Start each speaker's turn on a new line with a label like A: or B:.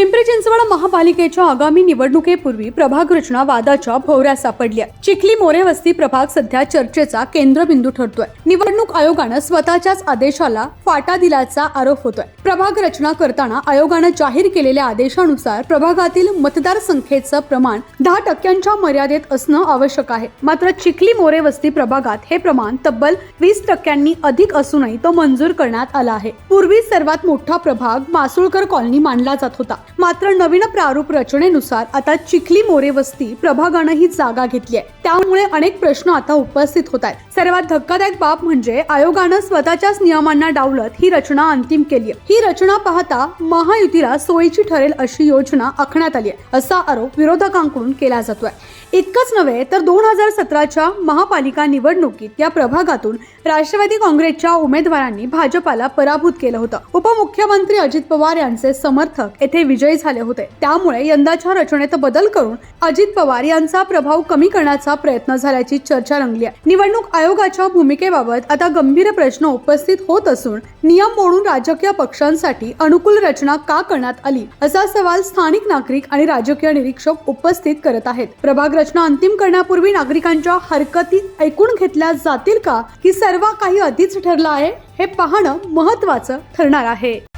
A: पिंपरी चिंचवड महापालिकेच्या आगामी निवडणुकीपूर्वी प्रभाग रचना वादाच्या भोवऱ्या सापडल्या. चिखली मोरे वस्ती प्रभाग सध्या चर्चेचा केंद्रबिंदू ठरतोय. निवडणूक आयोगानं स्वतःच्याच आदेशाला फाटा दिल्याचा आरोप होतोय. प्रभाग रचना करताना आयोगानं जाहीर केलेल्या आदेशानुसार प्रभागातील मतदार संख्येचं प्रमाण दहा टक्क्यांच्या मर्यादेत असणं आवश्यक आहे. मात्र चिखली मोरे वस्ती प्रभागात हे प्रमाण तब्बल वीस टक्क्यांनी अधिक असूनही तो मंजूर करण्यात आला आहे. पूर्वी सर्वात मोठा प्रभाग मासुळकर कॉलनी मानला जात होता. मात्र नवीन प्रारूप रचनेनुसार आता चिखली मोरे वस्ती प्रभागानं ही जागा घेतली आहे. त्यामुळे अनेक प्रश्न आता उपस्थित होत आहेत. सर्वात धक्कादायक बाब म्हणजे आयोगानं स्वतःच्याच नियमांना डावलत ही रचना अंतिम केली आहे ही रचना पाहता महायुतीला सोयीची ठरेल अशी योजना आखण्यात आली आहे असा आरोप विरोधकांकडून केला जातोय. इतकंच नव्हे तर दोन हजार सतराच्या महापालिका निवडणुकीत या प्रभागातून राष्ट्रवादी काँग्रेसच्या उमेदवारांनी भाजपाला पराभूत केलं होतं. उपमुख्यमंत्री अजित पवार यांचे समर्थक येथे विजयी झाले होते. त्यामुळे यंदाच्या रचनेत बदल करून अजित पवार यांचा प्रभाव कमी करण्याचा प्रयत्न झाल्याची चर्चा रंगली आहे. निवडणूक आयोगाच्या भूमिकेबाबत आता गंभीर प्रश्न उपस्थित होत असून नियम मोडून राजकीय पक्षांसाठी अनुकूल रचना का करण्यात आली? असा सवाल स्थानिक नागरिक आणि राजकीय निरीक्षक उपस्थित करत आहेत. प्रभाग रचना अंतिम करण्यापूर्वी नागरिकांच्या हरकती ऐकून घेतल्या जातील का? की सर्व काही आधीच ठरलं आहे? हे पाहणं महत्वाचं ठरणार आहे.